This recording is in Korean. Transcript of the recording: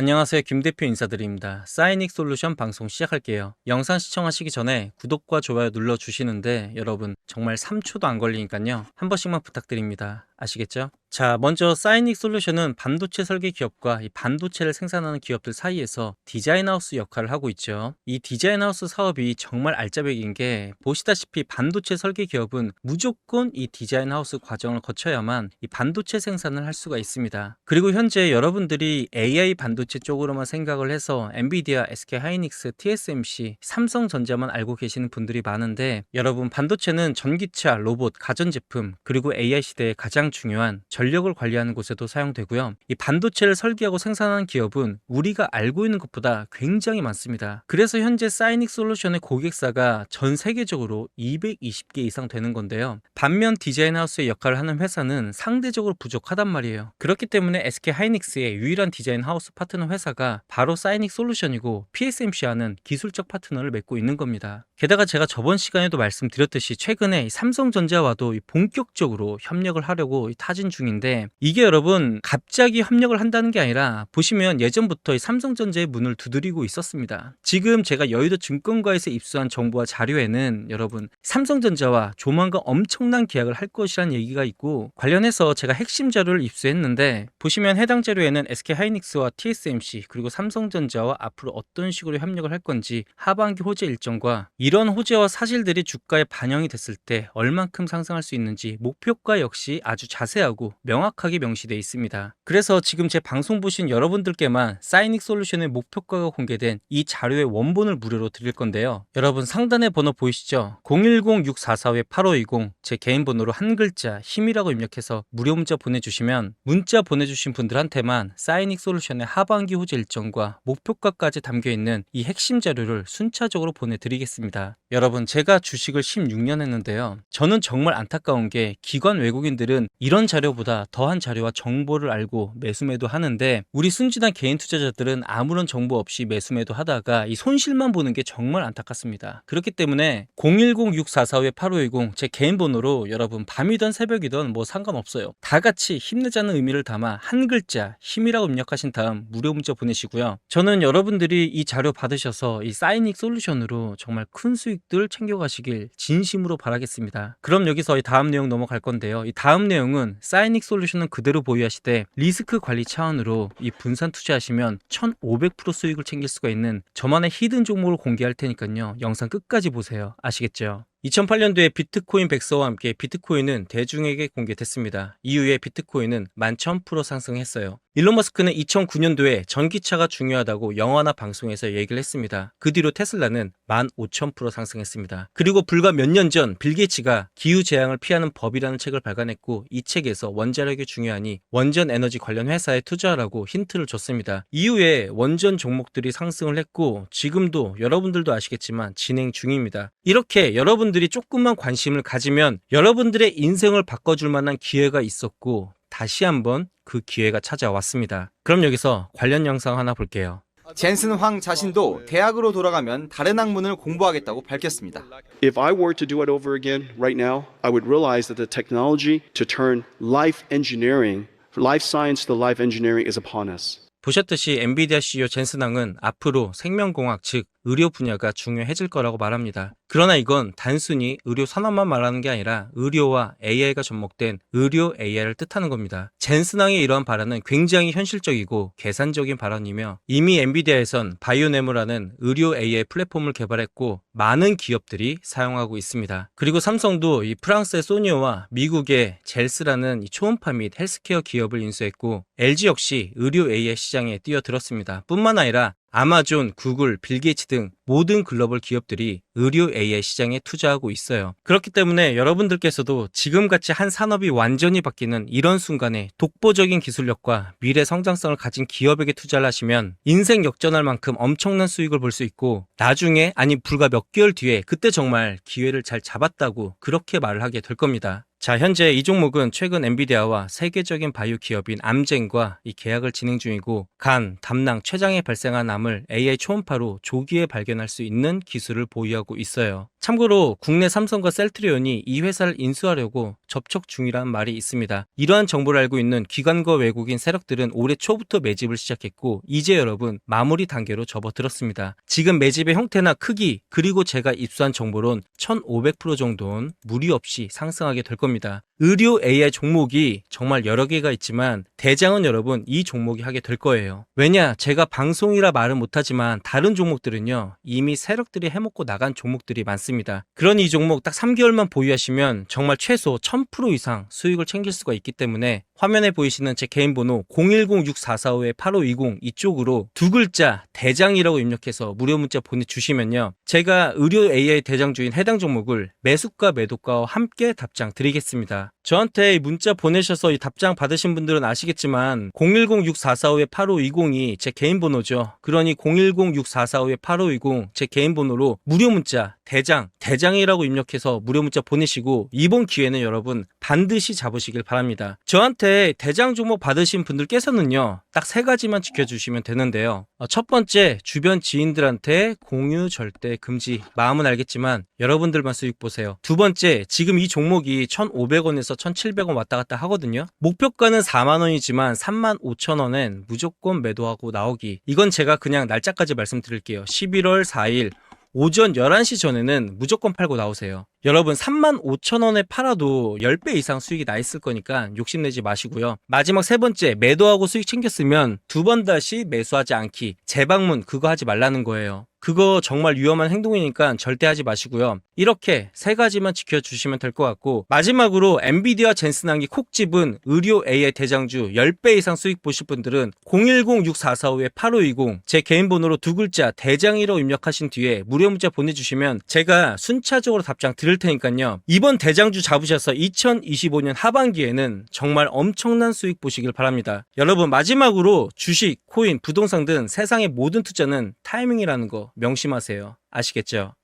안녕하세요. 김 대표 인사드립니다. 사이닉 솔루션 방송 시작할게요. 영상 시청하시기 전에 구독과 좋아요 눌러주시는데 여러분 정말 3초도 안 걸리니까요. 한 번씩만 부탁드립니다. 아시겠죠? 자, 먼저 사이닉 솔루션은 반도체 설계 기업과 이 반도체를 생산하는 기업들 사이에서 디자인하우스 역할을 하고 있죠. 이 디자인하우스 사업이 정말 알짜배기인 게 보시다시피 반도체 설계 기업은 무조건 이 디자인하우스 과정을 거쳐야만 이 반도체 생산을 할 수가 있습니다. 그리고 현재 여러분들이 AI 반도체 쪽으로만 생각을 해서 엔비디아, SK 하이닉스, TSMC, 삼성전자만 알고 계시는 분들이 많은데 여러분 반도체는 전기차, 로봇, 가전제품 그리고 AI 시대에 가장 중요한 전력을 관리하는 곳에도 사용되고요. 이 반도체를 설계하고 생산하는 기업은 우리가 알고 있는 것보다 굉장히 많습니다. 그래서 현재 사이닉 솔루션의 고객사가 전 세계적으로 220개 이상 되는 건데요. 반면 디자인 하우스의 역할을 하는 회사는 상대적으로 부족하단 말이에요. 그렇기 때문에 SK 하이닉스의 유일한 디자인 하우스 파트너 회사가 바로 사이닉 솔루션이고 PSMC와는 기술적 파트너를 맺고 있는 겁니다. 게다가 제가 저번 시간에도 말씀드렸듯이 최근에 이 삼성전자와도 이 본격적으로 협력을 하려고 이 타진 중인데 이게 여러분 갑자기 협력을 한다는 게 아니라 보시면 예전부터 이 삼성전자의 문을 두드리고 있었습니다. 지금 제가 여의도 증권가에서 입수한 정보와 자료에는 여러분 삼성전자와 조만간 엄청난 계약을 할 것이라는 얘기가 있고 관련해서 제가 핵심 자료를 입수했는데 보시면 해당 자료에는 SK 하이닉스와 TSMC 그리고 삼성전자와 앞으로 어떤 식으로 협력을 할 건지 하반기 호재 일정과 이런 호재와 사실들이 주가에 반영이 됐을 때 얼만큼 상승할 수 있는지 목표가 역시 아주 자세하고 명확하게 명시되어 있습니다. 그래서 지금 제 방송 보신 여러분들께만 사이닉 솔루션의 목표가가 공개된 이 자료의 원본을 무료로 드릴 건데요. 여러분 상단에 번호 보이시죠? 010-644-8520 제 개인 번호로 한 글자 힘이라고 입력해서 무료 문자 보내주시면 문자 보내주신 분들한테만 사이닉 솔루션의 하반기 호재 일정과 목표가까지 담겨있는 이 핵심 자료를 순차적으로 보내드리겠습니다. 여러분 제가 주식을 16년 했는데요. 저는 정말 안타까운 게 기관 외국인들은 이런 자료보다 더한 자료와 정보를 알고 매수매도 하는데 우리 순진한 개인 투자자들은 아무런 정보 없이 매수매도 하다가 이 손실만 보는 게 정말 안타깝습니다. 그렇기 때문에 010-644-8520제 개인 번호로 여러분 밤이든 새벽이든 뭐 상관없어요. 다 같이 힘내자는 의미를 담아 한 글자 힘이라고 입력하신 다음 무료 문자 보내시고요. 저는 여러분들이 이 자료 받으셔서 이 사이닉 솔루션으로 정말 큰 수익들 챙겨가시길 진심으로 바라겠습니다. 그럼 여기서 이 다음 내용 넘어갈 건데요. 이 다음 내용은 사이닉 솔루션은 그대로 보유하시되 리스크 관리 차원으로 이 분산 투자하시면 1500% 수익을 챙길 수가 있는 저만의 히든 종목을 공개할 테니까요. 영상 끝까지 보세요. 아시겠죠? 2008년도에 비트코인 백서와 함께 비트코인은 대중에게 공개됐습니다. 이후에 비트코인은 11,000% 상승했어요. 일론 머스크는 2009년도에 전기차가 중요하다고 영화나 방송에서 얘기를 했습니다. 그 뒤로 테슬라는 15,000% 상승했습니다. 그리고 불과 몇 년 전 빌 게이츠가 기후 재앙을 피하는 법이라는 책을 발간했고 이 책에서 원자력이 중요하니 원전 에너지 관련 회사에 투자하라고 힌트를 줬습니다. 이후에 원전 종목들이 상승을 했고 지금도 여러분들도 아시겠지만 진행 중입니다. 이렇게 여러분들이 조금만 관심을 가지면 여러분들의 인생을 바꿔줄 만한 기회가 있었고 다시 한번 그 기회가 찾아왔습니다. 그럼 여기서 관련 영상 하나 볼게요. 젠슨 황 자신도 대학으로 돌아가면 다른 학문을 공부하겠다고 밝혔습니다. If I were to do it over again right now, I would realize that the technology to turn life engineering, life science to life engineering is upon us. 보셨듯이 엔비디아 CEO 젠슨왕은 앞으로 생명공학 즉 의료 분야가 중요해질 거라고 말합니다. 그러나 이건 단순히 의료 산업만 말하는 게 아니라 의료와 AI가 접목된 의료 AI를 뜻하는 겁니다. 젠슨왕의 이러한 발언은 굉장히 현실적이고 계산적인 발언이며 이미 엔비디아에선 바이오네모라는 의료 AI 플랫폼을 개발했고 많은 기업들이 사용하고 있습니다. 그리고 삼성도 이 프랑스의 소니오와 미국의 젤스라는 이 초음파 및 헬스케어 기업을 인수했고 LG 역시 의료 AI 시장에 뛰어들었습니다. 뿐만 아니라 아마존, 구글, 빌게이츠 등 모든 글로벌 기업들이 의료 AI 시장에 투자하고 있어요. 그렇기 때문에 여러분들께서도 지금같이 한 산업이 완전히 바뀌는 이런 순간에 독보적인 기술력과 미래 성장성을 가진 기업에게 투자를 하시면 인생 역전할 만큼 엄청난 수익을 볼 수 있고 나중에 아니 불과 몇 개월 뒤에 그때 정말 기회를 잘 잡았다고 그렇게 말을 하게 될 겁니다. 자, 현재 이 종목은 최근 엔비디아와 세계적인 바이오 기업인 암젠과 이 계약을 진행 중이고 간, 담낭, 췌장에 발생한 암을 AI 초음파로 조기에 발견할 수 있는 기술을 보유하고 있어요. 참고로 국내 삼성과 셀트리온이 이 회사를 인수하려고 접촉 중이라는 말이 있습니다. 이러한 정보를 알고 있는 기관과 외국인 세력들은 올해 초부터 매집을 시작했고 이제 여러분 마무리 단계로 접어들었습니다. 지금 매집의 형태나 크기 그리고 제가 입수한 정보론 1500% 정도는 무리 없이 상승하게 될 겁니다. 겁니다. 의료 AI 종목이 정말 여러 개가 있지만 대장은 여러분 이 종목이 하게 될 거예요. 왜냐 제가 방송이라 말은 못하지만 다른 종목들은요 이미 세력들이 해먹고 나간 종목들이 많습니다. 그러니 이 종목 딱 3개월만 보유하시면 정말 최소 1000% 이상 수익을 챙길 수가 있기 때문에 화면에 보이시는 제 개인 번호 010-6445-8520 이쪽으로 두 글자 대장이라고 입력해서 무료 문자 보내주시면요. 제가 의료 AI 대장주인 해당 종목을 매수가 매도가와 함께 답장 드리겠습니다. 저한테 이 문자 보내셔서 이 답장 받으신 분들은 아시겠지만 010-6445-8520이 제 개인 번호죠. 그러니 010-6445-8520 제 개인 번호로 무료 문자 대장, 대장이라고 입력해서 무료 문자 보내시고 이번 기회는 여러분 반드시 잡으시길 바랍니다. 저한테 대장 종목 받으신 분들께서는요. 딱 세 가지만 지켜주시면 되는데요. 어, 첫 번째, 주변 지인들한테 공유 절대 금지. 마음은 알겠지만 여러분들만 수익 보세요. 두 번째, 지금 이 종목이 1,500원에 서 1,700원 왔다 갔다 하거든요. 목표가는 4만 원이지만 3만 5천 원엔 무조건 매도하고 나오기. 이건 제가 그냥 날짜까지 말씀드릴게요. 11월 4일 오전 11시 전에는 무조건 팔고 나오세요. 여러분 3만 5천 원에 팔아도 10배 이상 수익이 나 있을 거니까 욕심내지 마시고요. 마지막 세 번째 매도하고 수익 챙겼으면 두 번 다시 매수하지 않기. 재방문 그거 하지 말라는 거예요. 그거 정말 위험한 행동이니까 절대 하지 마시고요. 이렇게 세 가지만 지켜주시면 될 것 같고 마지막으로 엔비디아 젠슨항기 콕집은 의료 AI 대장주 10배 이상 수익 보실 분들은 010-6445-8520 제 개인 번호로 두 글자 대장이라고 입력하신 뒤에 무료 문자 보내주시면 제가 순차적으로 답장 드릴 테니까요. 이번 대장주 잡으셔서 2025년 하반기에는 정말 엄청난 수익 보시길 바랍니다. 여러분 마지막으로 주식, 코인, 부동산 등 세상의 모든 투자는 타이밍이라는 거 명심하세요. 아시겠죠?